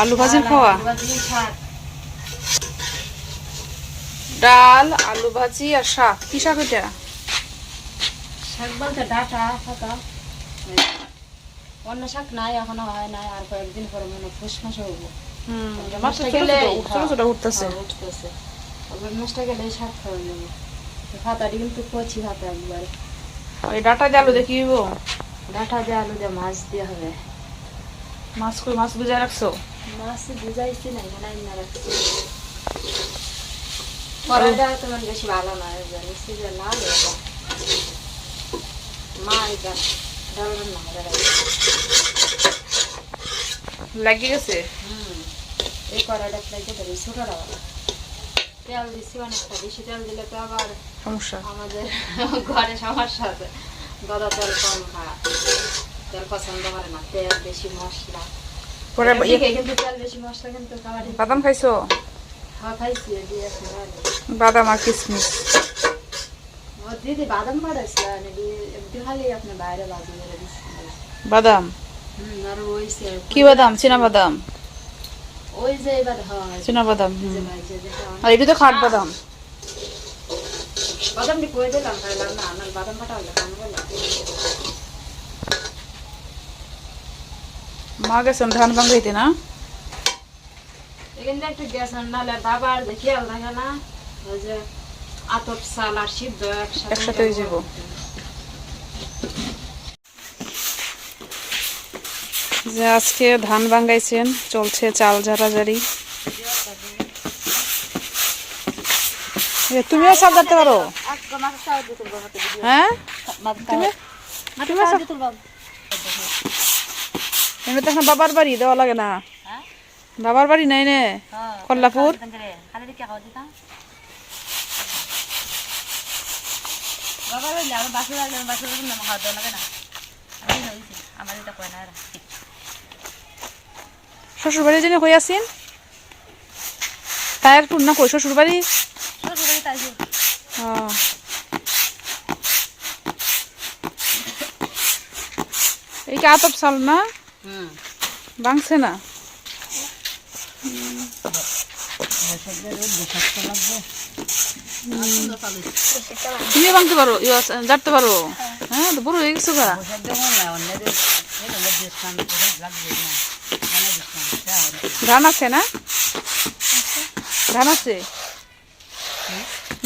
আলু ভাজির খাওয়া? ডাল আলু ভাজি আর শাক। কি শাক এটা শাক বলতে ডাটা ফাঁকা অন্য শাক নাই এখনও হয় নাই আর কয়েকদিন পরে মনে ফুস মাসে হব মাছটা গেলে উঠতেছে। হ্যাঁ, উঠতেছে। আবার মাছটা গেলে শাক খাওয়া যাবে। ভাতাটি কিন্তু কচি ভাতা একবার। এই ডাটা দিয়ে আলু দেখি দিব ডাটা দিয়ে আলু দিয়ে মাছ দিয়ে হবে। মাছ কই মাছ বুঝাই রাখছো? মাছ বুঝাইছি না এখানে না রাখছি। তোমার বেশি ভালো না জানিস যে লাল এটা মা এটা ডাল রান্না করে রাখছে। লাগিয়ে গেছে? হুম এই কড়াইটা পারি ছোটটা বাবা তেল দিচ্ছি অনেকটা বেশি তেল দিলে তো আবার সমস্যা। আমাদের ঘরে সমস্যা আছে। দাদা তেল কম খায় তেল পছন্দ করে না তেল বেশি মশলা। পরে ইয়ে- কিন্তু তেল বেশি মশলা কিন্তু বাদাম খাইছো? খাওয়া খাইছি ভালো। বাদাম আর ও দিদি বাদাম একটু খালি আপনি বাইরে বাদাম? ওই কি বাদাম? চীনা বাদাম? ওই যে হয়। চীনা বাদাম আর এটা তো খাট বাদাম। বাদামটি কই দিলাম খাইলাম না বাদাম হলে মা গেছেন ধান ভাঙাইতে না? এখান একটু গ্যাস নাহলে বাবার যে খেয়াল থাকে না। ওই যে আতপ চাল আর সিদ্ধ একসাথে একসাথে হয়ে যাব। যে আজকে ধান ভাঙাইছেন চলছে চাল ঝাড়াঝাড়ি এ, তুমিও চাল ঝাড়তে পারো। হ্যাঁ? তুমিও বাবার বাড়ি দেওয়া লাগে না। বাবার বাড়ি নাই নে, কল্লাপুর। শ্বশুর বাড়ি জেনে কই আছেন তাই একটু না কই শ্বশুর বাড়ি ও। এই আতপ চাল না? ভাঙছে না? তুমি ভাঙতে পারো ইয়ে পারো। হ্যাঁ তো বড় হয়ে গেছো গা। ধান আছে না? ধান আছে?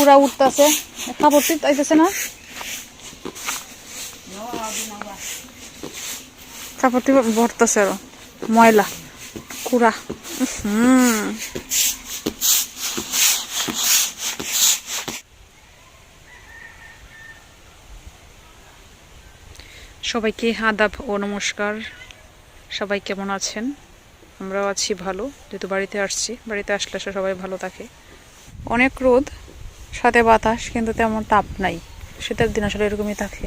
পুরা উঠতেছে। কাপড় টিপ আইতেছে না। কাপড় টিপ ভরতেছে আরও। ময়লা। কুড়া। হুম। সবাইকে আদাব ও নমস্কার। সবাই কেমন আছেন? আমরাও আছি ভালো। যেহেতু বাড়িতে আসছি, বাড়িতে আসলে সবাই ভালো থাকে। অনেক রোদ। সাথে বাতাস, কিন্তু তেমন তাপ নাই। শীতের দিন আসলে এরকমই থাকে।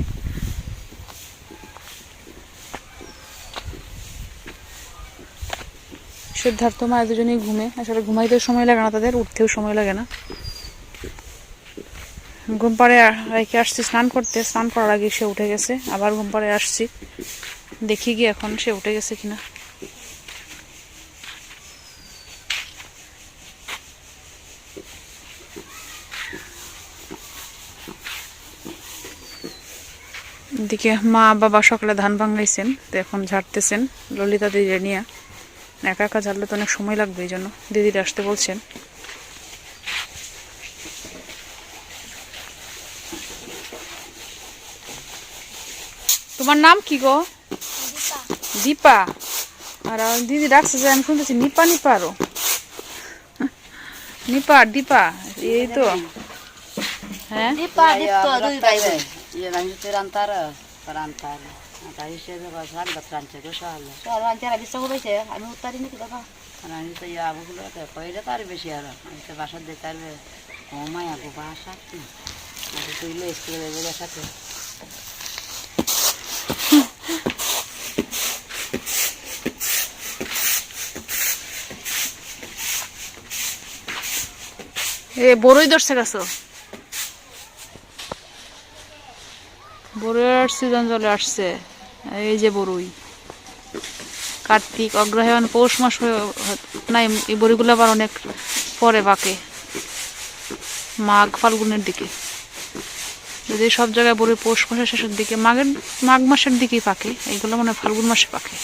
সিদ্ধার্থ মায়ের দুজনেই ঘুমে। আসলে ঘুমাইতেও সময় লাগে না তাদের, উঠতেও সময় লাগে না। ঘুম পাড়ে রেখে আসছি, স্নান করতে। স্নান করার আগে সে উঠে গেছে। আবার ঘুম পাড়ে আসছি। দেখি গিয়ে এখন সে উঠে গেছে কিনা। এদিকে মা বাবা সকালে ধান ভাঙাইছেন তো এখন ঝাড়তেছেন। ললিতা দিদির নিয়ে। একা একা ঝাড়লে তো অনেক সময় লাগবে এই জন্য। দিদির আসতে বলছেন। তোমার নাম কি গো? দীপা। আর দিদি ডাকছে যে আমি শুনতেছি নিপা নিপা আরও। নিপা দীপা এই তো। হ্যাঁ? দীপা দীপ্ত দুই ভাই বোন Iya lanjut rantara, perantara. Nah, isya ba sagda tranche go shala. সরওয়ান যারা বিশ্ব হয়েছে আমি উত্তারি নাকি দাদা Kana ni to ya bugulo te koide tar beshi ara. Te basha de. Koma ya go basha ti. Aku to ile iskele de basha te. এ বড়ই ধরছে গেছো বড়ইয়ের season চলে আসছে। এই যে বরুই। কার্তিক অগ্রহায়ণ পৌষ মাস নাই, এই বড়িগুলো আবার অনেক পরে পাকে মাঘ ফাল্গুনের দিকে। যদি সব জায়গায় বড়ি পৌষ মাসের শেষের দিকে, মাঘের মাঘ মাসের দিকেই পাকে এইগুলো মানে ফাল্গুন মাসে পাকে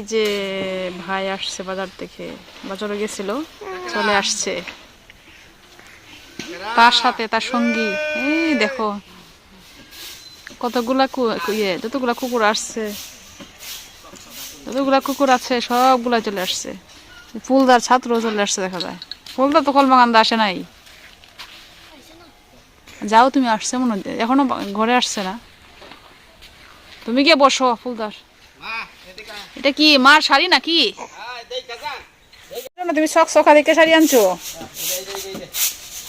এই যে ভাই আসছে বাজার থেকে বাজারে গেছিল, চলে আসছে। তার সাথে তার সঙ্গী, এই দেখো, কতগুলা ইয়ে যতগুলা কুকুর আসছে, যতগুলা কুকুর আছে, সবগুলা চলে আসছে। ফুলদার ছাত্র চলে আসছে, দেখা যায়। ফুলদার তো কলমাকান্দা আসে নাই। যাও তুমি, আসছে মনে হয়, এখনও ঘরে আসছে না। তুমি গিয়ে বসো ফুলদার। এটা কি মার শাড়ি নাকি? তুমি শখ সখা দেখে শাড়ি আনছো?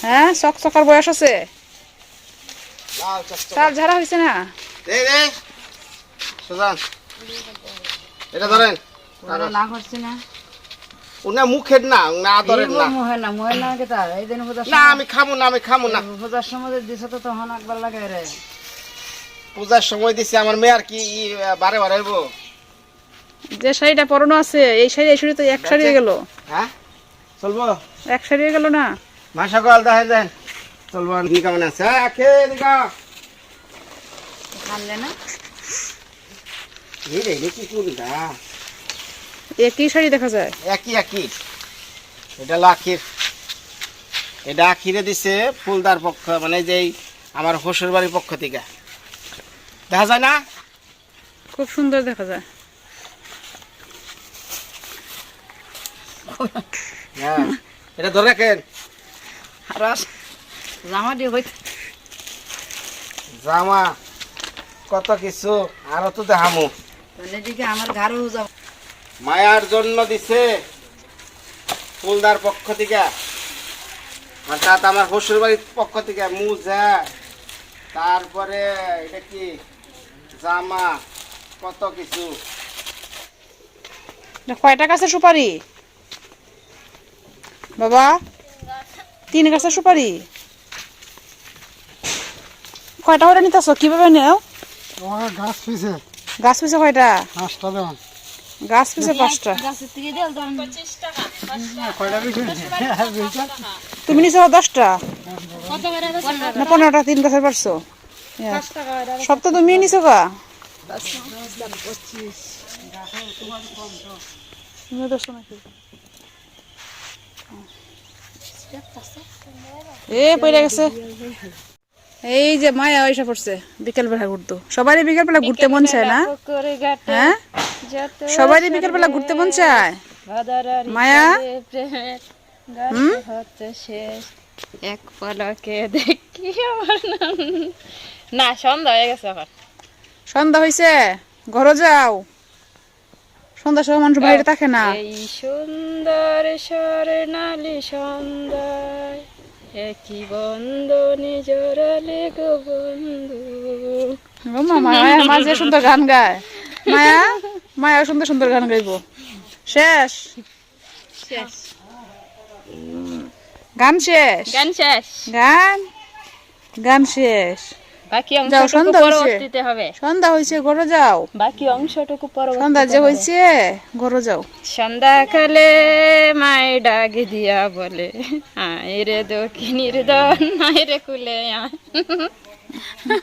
হ্যাঁ শখ সখার বয়স আছে? চাল ঝাড়া হয়েছে না? এটা ধরেন। না করছি না। উনা মুখের না না ধরেন না। মোহে না মোহে না কেতা এই দিন পূজা না আমি খামু না আমি খামু না। পূজার সময় দিছ তো তখন একবার লাগে রে। পূজার সময় দিছে আমার মেয়ে আর কি ই, বারে বারে হইব। যে শাড়িটা পরানো আছে এই শাড়ি এই শাড়ি তো এক শাড়ি হয়ে গেল। হ্যাঁ? চলবো? এক শাড়ি হয়ে গেল না? মা সকাল দেখেন দেন চলবো নি কেমন আছে? হ্যাঁ না এই রে এই কি কোনটা একই শাড়ি দেখা যায়? একই একই। এটা লাখির এটা আখিরে দিছে ফুলদার পক্ষ মানে যেই আমার শ্বশুর বাড়ির পক্ষ থেকে। দেখা যায় না? খুব সুন্দর দেখা যায়। হ্যাঁ এটা ধরে রাখেন রস জামা দিয়ে হই জামা কত কিছু আরও তো দেখামু। এদিকে আমার যাব মায়ার জন্য দিছে ফুলদার পক্ষ থেকে। অর্থাৎ আমার শ্বশুর বাড়ির পক্ষ থেকে মুজা তারপরে এটা কি? জামা কত কিছু। এটা কয়টা গাছের সুপারি? বাবা তিন গাছের সুপারি। কয়টা করে নিতেছ? কীভাবে নেও? গাছ পিছে। গাছ পিছে কয়টা? পাঁচটা দেওয়ান। গাছ পিছে পাঁচটা। তুমি নিছো দশটা? না পনেরোটা তিন গাছের পারছ? সব তো তুমি নিছো গা? তুমিও দশটা নাকি? এ পড়ে গেছে। এই যে মায়া ওইসব পড়ছে বিকেল বেলা ঘুরতো। সবারই বিকেল বেলা ঘুরতে মন চায় না। হ্যাঁ? সবারই বিকেল বেলা ঘুরতে মন চায়। ভাদারার মায়া? প্রেমের গান হতে শেষ। এক পলকে দেখি আমার নাম- না সন্ধ্যা হয়ে গেছে এখন সন্ধ্যা হয়েছে ঘরে যাও। সন্ধ্যা সময় মানুষ বাইরে থাকে না। এই সুন্দর স্বর্ণালী সন্ধ্যায় একই বন্ধনে জড়ালে গো বন্ধু। মায়া মাঝে সুন্দর গান গায়। মায়া মায়া সুন্দর সুন্দর গান গাইব। শেষ। শেষ। গান শেষ। গান শেষ। গান গান শেষ। বাকি অংশ অংশটুকু সন্ধ্যা। পরবর্তীতে হবে। সন্ধ্যা হয়েছে ঘরে যাও। বাকি অংশটুকু সন্ধ্যা পরবর্তীতে যে হইছে হয়েছে ঘরে যাও। সন্ধ্যাকালে মায় ডাক দিয়া বলে আয় রে দক্ষিণীর দন আয় রে কুলে আয়।